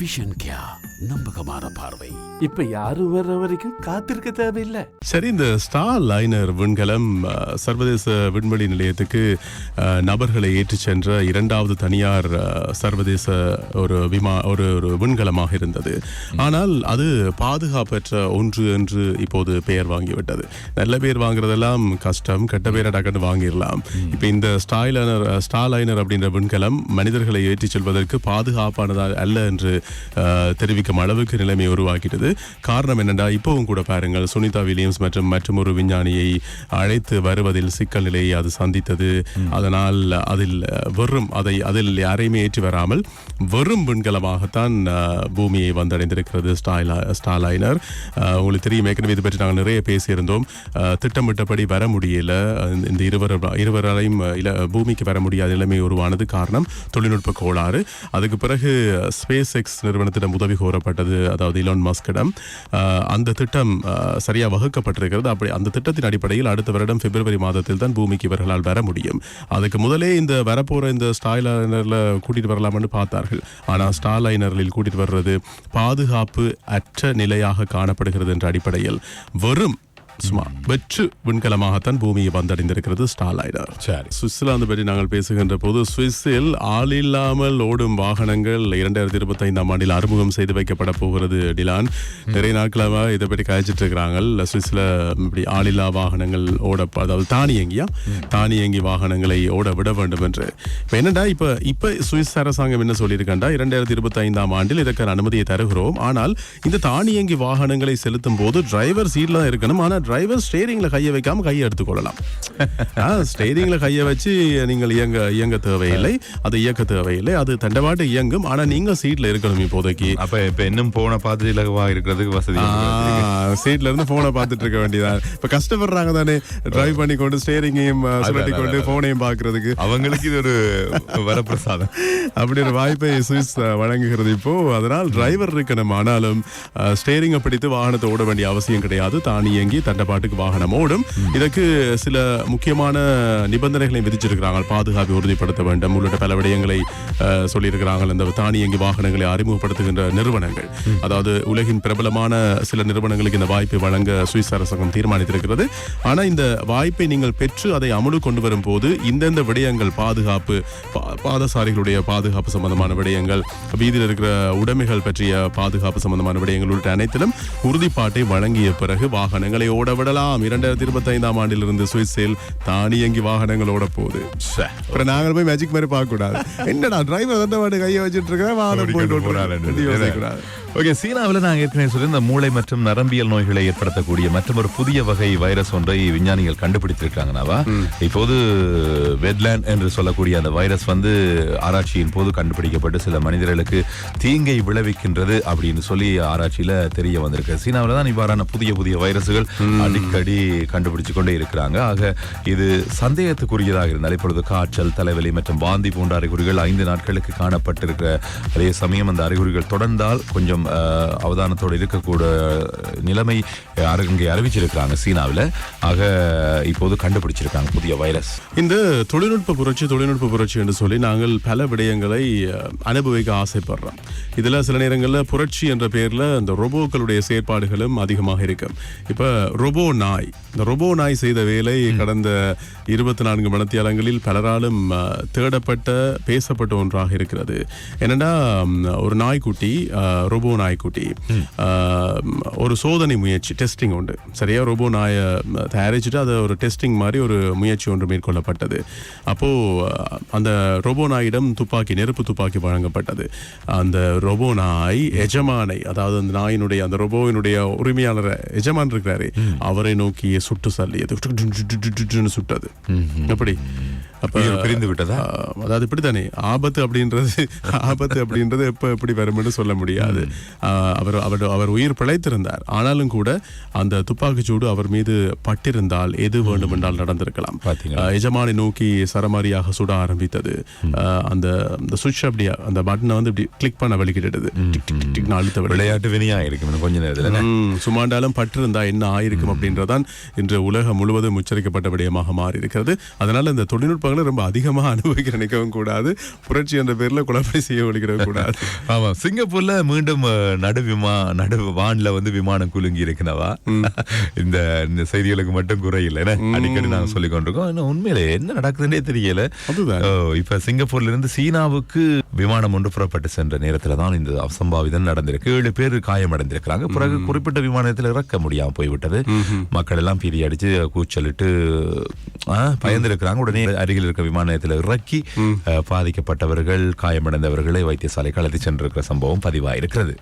Vision கியா நம்பகமான பார்வை. இப்ப யாரும் வர்ற வரைக்கும் காத்திருக்க தேவையில்லை. சரி இந்த ஸ்டார் லைனர் விண்கலம் சர்வதேச விண்வெளி நிலையத்துக்கு நபர்களை ஏற்றிச் சென்ற இரண்டாவது தனியார் சர்வதேச ஒரு விமா ஒரு ஒரு விண்கலமாக இருந்தது. ஆனால் அது பாதுகாப்பற்ற ஒன்று என்று இப்போது பெயர் வாங்கிவிட்டது. நல்ல பேர் வாங்குறதெல்லாம் கஷ்டம் கெட்ட பேரை டக்குன்னு வாங்கிடலாம். இப்போ இந்த ஸ்டாய்லைனர் ஸ்டார் லைனர் அப்படின்ற விண்கலம் மனிதர்களை ஏற்றிச் செல்வதற்கு பாதுகாப்பானதா அல்ல என்று அஹ், தெரிவிக்கும் அளவுக்கு நிலைமை உருவாக்கிட்டது. காரணம் என்னடா இப்பவும் கூட பாருங்கள் சுனிதா வில்லியம்ஸ் மற்றும் மற்றும் ஒரு விஞ்ஞானியை அழைத்து வருவதில் சிக்கல் நிலையை அது சந்தித்தது. அதனால் அதில் வெறும் அதை அதில் யாரையுமே ஏற்றி வராமல் வெறும் விண்கலமாகத்தான் பூமியை வந்தடைந்திருக்கிறது ஸ்டாய்லா ஸ்டாலைனர் உங்களுக்கு தெரியும் ஏற்கனவே இது பற்றி நாங்கள் நிறைய பேசியிருந்தோம். திட்டமிட்டபடி வர முடியல. இந்த இருவர் இருவராலையும் பூமிக்கு வர முடியாத நிலைமை உருவானது காரணம் தொழில்நுட்ப கோளாறு. அதுக்கு பிறகு ஸ்பேஸ் எக்ஸ் நிறுவனத்திடம் உதவி கூறப்பட்டது அதாவது இலான் மஸ்கிடம் அந்த திட்டம் சரியாக சரியா வகுக்கப்பட்டிருக்கிறது. அப்படி அந்த திட்டத்தின் அடிப்படையில் அடுத்த வருடம் பிப்ரவரி மாதத்தில் தான் பூமிக்கு இவர்களால் வர முடியும். அதுக்கு முதலே இந்த வரப்போற இந்த ஸ்டாய்லைனர்ல கூட்டிட்டு வரலாம்னு பார்த்தார்கள். ஆனால் ஸ்டாலைனரில் கூட்டிட்டு வர்றது பாதுகாப்பு அற்ற நிலையாக காணப்படுகிறது என்ற அடிப்படையில். வெறும் சும்மா வெற்று விண்கலமாகத்தான் பூமியை வந்தடைந்திருக்கிறது ஸ்டார்லைனர் சரி. சுவிட்சர்லாந்து பற்றி நாங்கள் பேசுகின்ற போது சுவிஸில் ஆள் இல்லாமல் ஓடும் வாகனங்கள் இரண்டாயிரத்தி இருபத்தி ஐந்தாம் ஆண்டில் அறிமுகம் செய்து வைக்கப்பட போகிறது டிலான். நிறைய நாட்களாக இதை பற்றி காய்ச்சிட்டு இருக்கிறாங்க சுவிஸ்ல இப்படி ஆளில்லா வாகனங்கள் ஓட அதாவது தானியங்கியா தானியங்கி வாகனங்களை ஓட விட வேண்டும் என்று. இப்போ என்னடா இப்போ இப்போ சுவிஸ் அரசாங்கம் என்ன சொல்லியிருக்காண்டா? இரண்டாயிரத்தி இருபத்தி ஐந்தாம் ஆண்டில் இதற்கான அனுமதியை தருகிறோம். ஆனால் இந்த தானியங்கி வாகனங்களை செலுத்தும் போது டிரைவர் சீட்ல தான் இருக்கணும். ஆனால் டிரைவர் ஸ்டேரிங்ல கையை வைக்காம கையை எடுத்துக்கொள்ளலாம் ஸ்டேரிங்ல கையை வச்சு நீங்கள் இயங்க இயங்க தேவையில்லை. அது இயக்க தேவையில்லை. அது தண்டவாட்டு இயங்கும். ஆனா நீங்க சீட்ல இருக்கணும் இப்போதைக்கு. அப்ப இப்ப இன்னும் போன பாத்து இலகுவா இருக்கிறதுக்கு வசதி சீட்ல இருந்து போனை பார்த்துட்டு இருக்க வேண்டியதான் இப்ப கஷ்டப்படுறாங்க தானே. டிரைவ் பண்ணி கொண்டு ஸ்டேரிங்கையும் சுழட்டி கொண்டு போனையும் பாக்குறதுக்கு அவங்களுக்கு இது ஒரு வரப்பிரசாதம். அப்படி ஒரு வாய்ப்பை சுவிஸ் வழங்குகிறது இப்போ. அதனால் டிரைவர் இருக்கணும். ஆனாலும் ஸ்டேரிங்கை பிடித்து வாகனத்தை ஓட வேண்டிய அவசியம் கிடையாது. தானியங்கி தண்டபாட்டுக்கு வாகனம் ஓடும். இதற்கு சில முக்கியமான நிபந்தனைகளை விதிச்சிருக்கிறாங்க. பாதுகாப்பை உறுதிப்படுத்த வேண்டும். உள்ளிட்ட பல விடயங்களை சொல்லியிருக்கிறாங்க. இந்த தானியங்கி வாகனங்களை அறிமுகப்படுத்துகின்ற நிறுவனங்கள். அதாவது உலகின் பிரபலமான சில நிறுவனங்களுக்கு இந்த வாய்ப்பை வழங்க சுவிஸ் அரசாங்கம் தீர்மானித்திருக்கிறது. ஆனா இந்த வாய்ப்பை நீங்கள் பெற்று அதை அமலு கொண்டு வரும் போது இந்தந்த விடயங்கள் பாதுகாப்பு பா- பாதசாரிகளுடைய பாதுகாப்பு சம்பந்தமான விடயங்கள் வீதியில் இருக்கிற உடைமைகள் பற்றிய பாதுகாப்பு சம்பந்தமான விடயங்கள் உள்ளிட்ட அனைத்திலும் உறுதிப்பாட்டை வழங்கிய பிறகு வாகனங்களை ஓட விடலாம். இரண்டாயிரத்தி இருபத்தி ஐந்தாம் ஆண்டிலிருந்து சுவிஸில் தானியங்கி வாகனங்கள் ஓட போகுது. அப்புறம் நாங்கள் போய் மேஜிக் மாதிரி பார்க்க கூடாது என்னடா டிரைவர் தந்த வாட்டு கையை வச்சிட்டு இருக்கிற வாகனம் போயிட்டு. யோசிக்கக்கூடாது. ஓகே சீனாவில் நாங்கள் ஏற்கனவே சொல்லி இந்த மூளை மற்றும் நரம்பியல் நோய்களை ஏற்படுத்தக்கூடிய மற்றும் ஒரு புதிய வகை வைரஸ் ஒன்றை விஞ்ஞானிகள் கண்டுபிடித்திருக்காங்கனாவா இப்போது வெட்லேண்ட் என்று சொல்லக்கூடிய அந்த வைரஸ் வந்து ஆராய்ச்சியின் போது கண்டுபிடிக்கப்பட்டு சில மனிதர்களுக்கு தீங்கை விளைவிக்கின்றது அப்படின்னு சொல்லி ஆராய்ச்சியில தெரிய வந்திருக்கு. சீனாவில் தான் இவ்வாறான புதிய புதிய வைரசுகள் அடிக்கடி கண்டுபிடிச்சு கொண்டே இருக்கிறாங்க. ஆக இது சந்தேகத்துக்குரியதாக இருந்தால் இப்பொழுது காய்ச்சல் தலைவலி மற்றும் வாந்தி போன்ற அறிகுறிகள் ஐந்து நாட்களுக்கு காணப்பட்டிருக்கிற அதே சமயம் அந்த அறிகுறிகள் தொடர்ந்தால் கொஞ்சம் அவதானத்தோடு இருக்கக்கூட நிலைமை இங்கே அறிவிச்சிருக்கிறாங்க சீனாவில். ஆக இப்போது கண்டுபிடிச்சிருக்காங்க புதிய வைரஸ். இந்த தொழில்நுட்ப புரட்சி தொழில்நுட்ப புரட்சி என்று சொல்லி நாங்கள் பல விடயங்களை அனுபவிக்க ஆசைப்படுறோம். இதில் சில நேரங்களில் புரட்சி என்ற பெயரில் இந்த ரொபோக்களுடைய செயற்பாடுகளும் அதிகமாக இருக்கும் இப்போ ரொபோ நாய். இந்த ரொபோ நாய் செய்த வேலை கடந்த இருபத்தி நான்கு மணத்தியாலங்களில் பலராலும் தேடப்பட்ட பேசப்பட்ட ஒன்றாக இருக்கிறது. என்னன்னா ஒரு நாய்க்குட்டி ரொபோ நாய்க்குட்டி. ஒரு சோதனை முயற்சி டெஸ்டிங் உண்டு. சரியா? ரொபோ நாயை தயாரிச்சுட்டு அதை ஒரு டெஸ்டிங் மாதிரி ஒரு முயற்சி ஒன்று மேற்கொள்ளப்பட்டது. அப்போ அஹ், அந்த ரொபோ நாயிடம் துப்பாக்கி நெருப்பு துப்பாக்கி வழங்கப்பட்டது. அந்த ரொபோ நாய் எஜமானை அதாவது அந்த நாயினுடைய அந்த ரொபோவினுடைய உரிமையாளர் எஜமான் இருக்கிறாரு அவரை நோக்கி சுட்டு சல்லியது சுட்டது. எப்படி அப்ப பிரிந்து விட்டதா? அதாவது இப்படித்தானே? ஆபத்து அப்படின்றது ஆபத்து அப்படின்றது எப்ப எப்படி வரும்னு சொல்ல முடியாது. அவர் அவர் அவர் உயிர் பிழைத்திருந்தார். ஆனாலும் கூட அந்த துப்பாக்கிச்சூடு அவர் மீது பட்டிருந்தால் எது வேண்டுமென்றால் நடந்திருக்கலாம். எஜமானை நோக்கி சரமாரியாக சுட ஆரம்பித்தது. அந்த அந்த சுவிட்ச் அப்படியே அந்த பட்டனை வந்து இப்படி கிளிக் பண்ண வலிக்கிட்டது அழுத்த விளையாட்டு வினியா இருக்கும் கொஞ்ச நேரத்தில் ம், சும்மாண்டாலும் பட்டிருந்தா என்ன ஆயிருக்கும் அப்படின்றதான் இன்று உலகம் முழுவதும் உச்சரிக்கப்பட்ட விடயமாக மாறி இருக்கிறது அதனால இந்த தொழில்நுட்பங்களை நாங்களும் ரொம்ப அதிகமாக அனுபவிக்க நினைக்கவும் கூடாது. புரட்சி என்ற பேர்ல குழப்படி செய்ய ஒழிக்கிற கூடாது. ஆமா சிங்கப்பூர்ல மீண்டும் நடு விமா நடு வான்ல வந்து விமானம் குலுங்கி இருக்குனவா இந்த இந்த செய்திகளுக்கு மட்டும் குறையில்லை? அடிக்கடி நாங்க சொல்லிக் கொண்டிருக்கோம். உண்மையிலே என்ன நடக்குதுன்னே தெரியல. இப்ப சிங்கப்பூர்ல இருந்து சீனாவுக்கு விமானம் ஒன்று புறப்பட்டு சென்ற நேரத்துல தான் இந்த அசம்பாவிதம் நடந்திருக்கு. ஏழு பேர் காயமடைந்திருக்கிறாங்க. பிறகு குறிப்பிட்ட விமானத்தில் இறக்க முடியாம போய்விட்டது. மக்கள் எல்லாம் பீதி அடிச்சு கூச்சலிட்டு பயந்திருக்கிறாங்க. உடனே அருகில் இருக்க விமானத்தில் இறக்கி அஹ், பாதிக்கப்பட்டவர்கள் காயமடைந்தவர்களை வைத்தியசாலைக்கு அழைத்து சென்றிருக்கிற சம்பவம் பதிவாயிருக்கிறது.